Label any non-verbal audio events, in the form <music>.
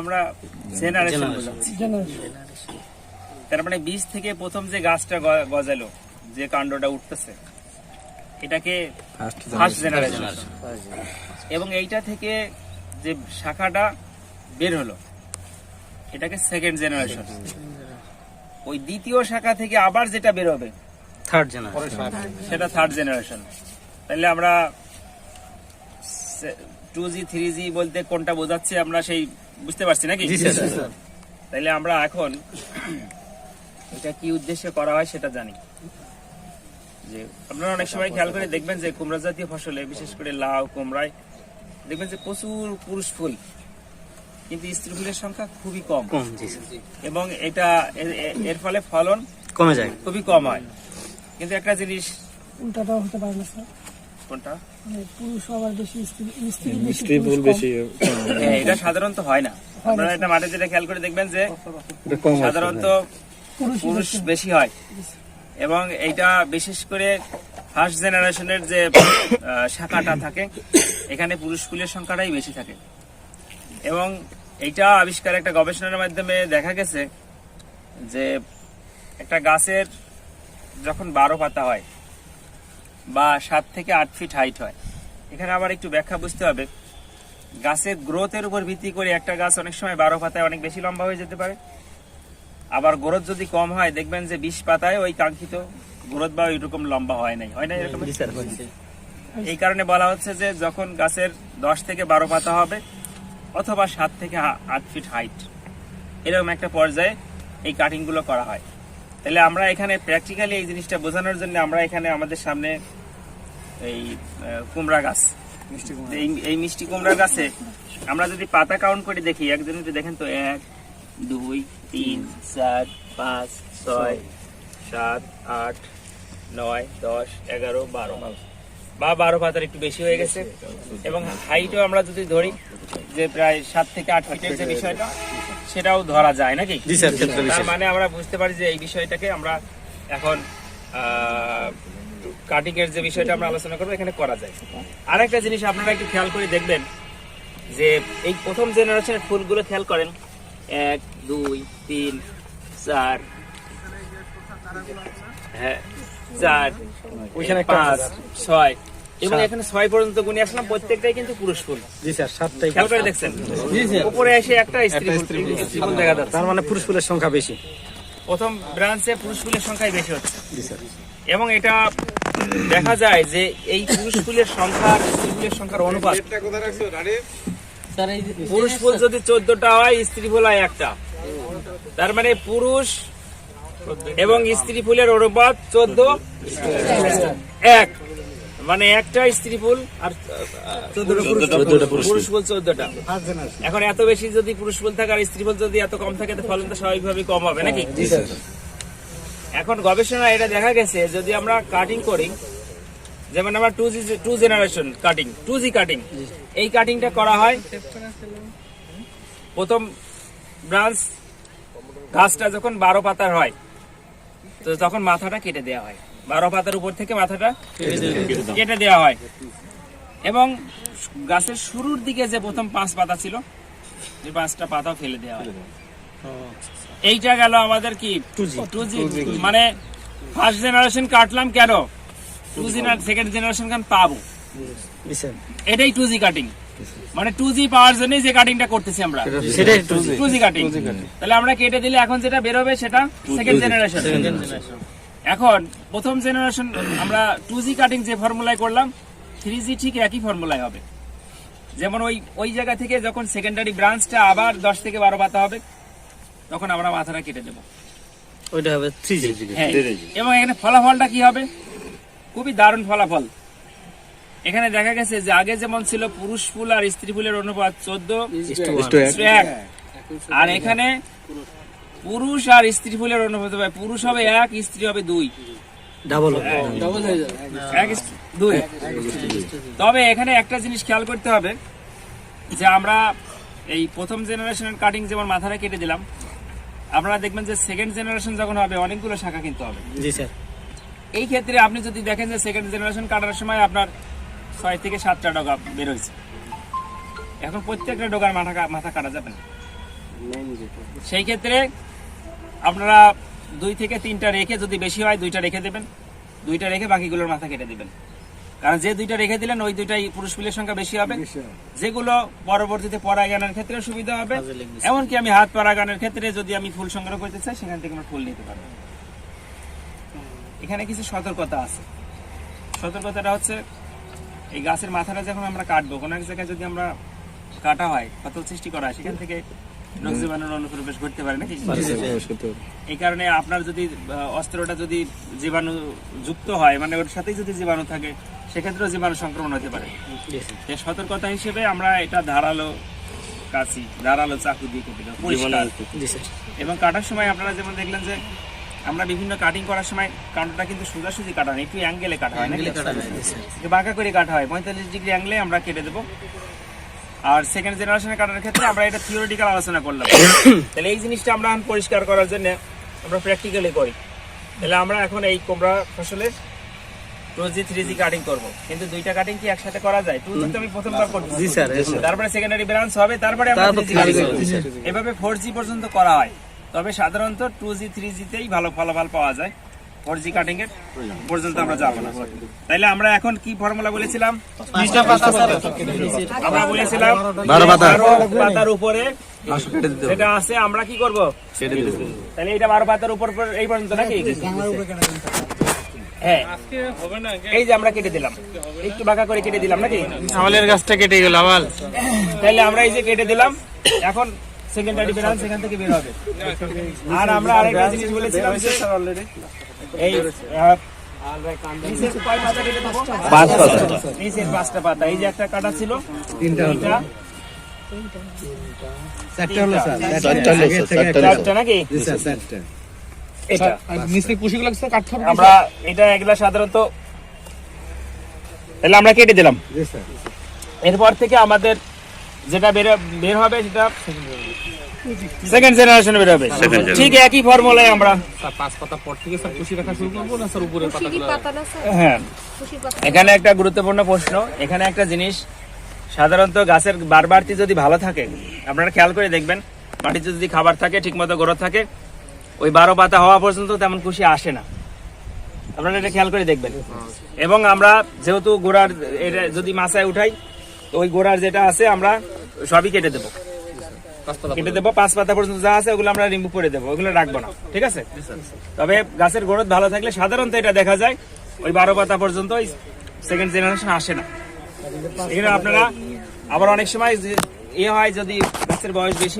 আমরা জেনারেশন তার মানে বীজ থেকে প্রথম যে গাছটা গজালো যে কাণ্ডটা উঠতেছে এটাকে ফার্স্ট জেনারেশন এবং এইটা থেকে যে শাখাটা বের হলো এটাকে সেকেন্ড জেনারেশন ওই দ্বিতীয় শাখা থেকে আবার যেটা বের হবে থার্ড জেনারেশন সেটা থার্ড জেনারেশন তাহলে আমরা টু জি থ্রি জি বলতে কোনটা বোঝাচ্ছি আমরা সেই বুঝতে পারছি নাকি? তাইলে আমরা এখন এটা কি উদ্দেশ্যে করা হয় সেটা জানি। যে আপনারা অনেক সময় খেয়াল করে দেখবেন যে কুমড়া জাতীয় ফসলে বিশেষ করে লাউ কুমড়ায় দেখবেন যে প্রচুর পুরুষ ফুল কিন্তু স্ত্রী ফুলের সংখ্যা খুবই কম। কম জি স্যার। এবং এটা এর ফলে ফলন কমে যায়। খুবই কম হয়। কিন্তু একটা জিনিস উল্টাটাও হতে পারে না স্যার। কোনটা? মানে পুরুষ আবার বেশি স্ত্রী স্ত্রী স্ত্রী বেশি হ্যাঁ, এটা সাধারণত হয় না। আপনারা এটা মাঠে যেটা খেয়াল করে দেখবেন যে। সাধারণত পুরুষ পুরুষ বেশি। হয়। এবং এইটা বিশেষ করে ফার্স্ট জেনারেশনের যে আহ, শাখাটা থাকে এখানে পুরুষ ফুলের সংখ্যাটাই বেশি থাকে। এবং এইটা আবিষ্কার একটা গবেষণার মাধ্যমে দেখা গেছে যে একটা গাছের যখন বারো পাতা হয় বা সাত থেকে আট ফিট হাইট হয়। এখানে আবার একটু ব্যাখ্যা বুঝতে হবে। গাছের গ্রোথের উপর ভিত্তি করে একটা গাছ অনেক সময় বারো পাতায় অনেক বেশি লম্বা হয়ে যেতে পারে। আবার গ্রোথ যদি কম হয় দেখবেন যে বিশ পাতায় ওই কাঙ্ক্ষিত গ্রোথ বা ওইরকম লম্বা হয় নাই। হয় না এরকম? এই কারণে বলা হচ্ছে যে যখন গাছের দশ থেকে বারো পাতা হবে অথবা সাত থেকে আট ফিট হাইট এরকম একটা পর্যায়ে এই কাটিংগুলো করা হয়। তাহলে আমরা এখানে প্র্যাকটিক্যালি এই জিনিসটা বোঝানোর জন্য আমরা এখানে আমাদের সামনে এই কুমড়া গাছ। এই- এই মিষ্টি কুমড়া গাছে আমরা যদি পাতা কাউন্ট করে দেখি একজন একটু দেখেন তো এক দুই তিন চার পাঁচ ছয় সাত আট নয় দশ এগারো বারো। বা বারো পাতার একটু বেশি হয়ে গেছে। এবং হাইটও আমরা যদি ধরি যে প্রায় সাত থেকে আট ফিটের যে বিষয়টা সেটাও ধরা যায় নাকি? মানে আমরা বুঝতে পারি যে এই বিষয়টাকে আমরা এখন কাটিং এর যে বিষয়টা আমরা আলোচনা করব এখানে করা যায়। আরেকটা জিনিস আপনারা একটু খেয়াল করে দেখবেন যে এই প্রথম জেনারেশনের ফুলগুলো খেয়াল করেন। এক দুই তিন চার হ্যাঁ চার পাঁচ ছয় এবং এখানে ছয় পর্যন্ত গুণে আসলাম প্রত্যেকটাই কিন্তু পুরুষ ফুল। জি স্যার সাতটাই খেয়াল করে দেখছেন? উপরে এসে একটা স্ত্রী স্ত্রী ফুল। দেখা যাচ্ছে। তার মানে পুরুষ ফুলের সংখ্যা বেশি। প্রথম ব্রাঞ্চে পুরুষ ফুলের সংখ্যাই বেশি হচ্ছে। জি স্যার। এবং এটা দেখা যায় যে এই পুরুষ ফুলের সংখ্যা আর স্ত্রী ফুলের সংখ্যার অনুপাত। পুরুষ ফুল যদি চোদ্দটা হয় স্ত্রী ফুল হয় একটা। তার মানে পুরুষ এবং স্ত্রী ফুলের অনুপাত চোদ্দ এক। মানে একটা স্ত্রী ফুল আর পুরুষ ফুল চোদ্দটা। এখন এত বেশি যদি পুরুষ ফুল থাকে আর স্ত্রী ফুল যদি এত কম থাকে তো ফলন তো স্বাভাবিকভাবেই কম হবে নাকি? এখন গবেষণা এটা দেখা গেছে যদি আমরা কাটিং করি যেমন আমরা two G two generation cutting two G. Cutting এই কাটিংটা করা হয় প্রথম ব্রাঞ্চ গাছটা যখন বারো পাতার হয় তো তখন মাথাটা কেটে দেওয়া হয়। বারো পাতার উপর থেকে মাথাটা কেটে দেওয়া হয়। এবং গাছের শুরুর দিকে যে প্রথম পাঁচ পাতা ছিল যে পাঁচটা পাতাও ফেলে দেওয়া হয়। এইটা গেল আমাদের কি? টু জি মানে ফার্স্ট জেনারেশন কাটলাম কেন? টু জি সেকেন্ড জেনারেশন কান পাবো? এটাই টু জি কাটিং মানে টু জি পাওয়ার জন্যই যে কাটিংটা করতেছি আমরা। সেটাই টু জি কাটিং তাহলে আমরা কেটে দিলে এখন যেটা বেরোবে সেটা সেকেন্ড জেনারেশন এখন প্রথম জেনারেশন আমরা টু জি কাটিং যে ফর্মুলায় করলাম থ্রি জি ঠিক একই ফর্মুলায় হবে। যেমন ওই ওই জায়গা থেকে যখন সেকেন্ডারি ব্রাঞ্চটা আবার দশ থেকে বারো পাতা হবে। তখন আমরা মাথাটা কেটে দেবো। ওইটা হবে থ্রি জি হ্যাঁ। এবং এখানে ফলাফলটা কি হবে? খুবই দারুণ ফলাফল। এখানে দেখা গেছে যে আগে যেমন ছিল পুরুষ ফুল আর স্ত্রী ফুলের অনুপাত চোদ্দ এক। আর এখানে পুরুষ আর স্ত্রী ফুলের অনুপাত হবে পুরুষ হবে এক স্ত্রী হবে দুই। ডাবল দুই। তবে এখানে একটা জিনিস খেয়াল করতে হবে যে আমরা এই প্রথম জেনারেশনের কাটিং যেমন মাথাটা কেটে দিলাম আপনারা দেখবেন যে সেকেন্ড জেনারেশন যখন হবে অনেকগুলো শাখা কিনতে হবে। জি স্যার। এই ক্ষেত্রে আপনি যদি দেখেন যে সেকেন্ড জেনারেশন কাটার সময় আপনার ছয় থেকে সাতটা ডগা বের হয়েছে। এখন প্রত্যেকটা ডগার মাথা মাথা কাটা যাবে না। সেই ক্ষেত্রে আপনারা দুই থেকে তিনটা রেখে যদি বেশি হয় দুইটা রেখে দেবেন। দুইটা রেখে বাকিগুলোর মাথা কেটে দিবেন। কারণ যে দুইটা রেখে দিলেন ওই দুইটাই পুরুষ ফুলের সংখ্যা বেশি হবে। যেগুলো পরবর্তীতে পরাগায়নের ক্ষেত্রে সুবিধা হবে। এমনকি আমি হাত পরাগায়নের ক্ষেত্রে যদি আমি ফুল সংগ্রহ করতে চাই সেখান থেকে আমরা ফুল নিতে পারব। এখানে কিছু সতর্কতা আছে। সতর্কতাটা হচ্ছে এই গাছের মাথাটা যখন আমরা কাটবো কোনো এক জায়গায় যদি আমরা কাটা হয় ফাতল সৃষ্টি করা হয় সেখান থেকে রোগ জীবাণুর অনুপ্রবেশ ঘটতে পারে নাকি এই কারণে আপনার যদি অস্ত্রটা যদি জীবাণু যুক্ত হয় মানে ওর সাথেই যদি জীবাণু থাকে সেক্ষেত্রেও জীবাণু সংক্রমণ হতে পারে। সতর্কতা হিসেবে আমরা এটা ধারালো কাছি ধারালো চাকু দিয়ে কেটে দেবো পরিষ্কার এবং কাটার সময় আপনারা যেমন দেখলেন যে আমরা বিভিন্ন কাটিং করার সময় কাঁটাটা কিন্তু সোজাসুজি কাটা হয় একটু অ্যাঙ্গেলে কাটা হয় একটু বাঁকা করে কাটা হয় পঁয়তাল্লিশ ডিগ্রি অ্যাঙ্গেলে আমরা কেটে দেবো। আর সেকেন্ড জেনারেশনে কাটার ক্ষেত্রে আমরা এটা থিওরিটিক্যাল আলোচনা করলাম। <coughs> তাহলে এই জিনিসটা আমরা পরিষ্কার করার জন্য আমরা প্র্যাকটিক্যালি করি। তাহলে আমরা এখন এই কোমরা ফসলে two G three G cutting করব। কিন্তু দুইটা কাটিং কি একসাথে করা যায়? টু জি তো আমি প্রথমবার করছি জি স্যার তারপরে সেকেন্ডারি ব্রাঞ্চ হবে তারপরে আমরা তারপর 3G কাটিং 3G করব। জি এভাবে ফোর জি পর্যন্ত করা হয়। তবে সাধারণত টু জি থ্রি জিতেই ভালো ফলাফল পাওয়া যায়। ফোর জি কাটিং এর পর্যন্ত আমরা যাব না। তাইলে আমরা এখন কি ফর্মুলা বলেছিলাম? আমরা বলেছিলাম বারো পাতা। পাতার উপরে যেটা আছে আমরা কি করব? তাহলে এটা বারো পাতার উপর উপর এই পর্যন্ত নাকি? হ্যাঁ। এই যে আমরা কেটে দিলাম। একটু বাঁকা করে কেটে দিলাম নাকি? আমাদের গাছটা কেটে গেল আমার তাহলে আমরা এই যে কেটে দিলাম। এখন সেকেন্ডারি সেখান থেকে বের হবে। আর আমরা আরেকটা জিনিস বলেছিলাম যে এই পাঁচটা পাতা। এই যে একটা কাটা ছিল তিনটা চারটা হলো স্যার। চারটা চারটা স্যার, চারটা। হলো। চারটা নাকি জি স্যার, চারটা। আমরা এটা এগুলা সাধারণত তাহলে আমরা কেটে দিলাম। এরপর থেকে আমাদের যেটা বের বের হবে সেটা সেকেন্ড জেনারেশনে বের হবে। ঠিক একই ফর্মুলায় আমরা। খুশির পাতা না স্যার হ্যাঁ। এখানে একটা গুরুত্বপূর্ণ প্রশ্ন। এখানে একটা জিনিস সাধারণত গাছের বারবারটি যদি ভালো থাকে আপনারা খেয়াল করে দেখবেন মাটিতে যদি খাবার থাকে ঠিকমতো গ্রোথ থাকে ওই বারো পাতা হওয়া পর্যন্ত তেমন খুশি আসে না। আপনারা এটা খেয়াল করে দেখবেন। এবং আমরা যেহেতু গোড়ার এটা যদি মাথায় উঠাই, তো ওই গোড়ার যেটা আছে আমরা সবই কেটে দেবো। কেটে দেবো, পাঁচ পাতা পর্যন্ত যা আছে ওগুলো আমরা রিমুভ করে দেবো, ওগুলো রাখব না, ঠিক আছে? তবে গাছের গ্রোথ ভালো থাকলে সাধারণত এটা দেখা যায়, ওই বারো পাতা পর্যন্ত ওই সেকেন্ড জেনারেশন আসে না। এখানে আপনারা আবার অনেক সময় ইয়ে হয় যদি গাছের বয়স বেশি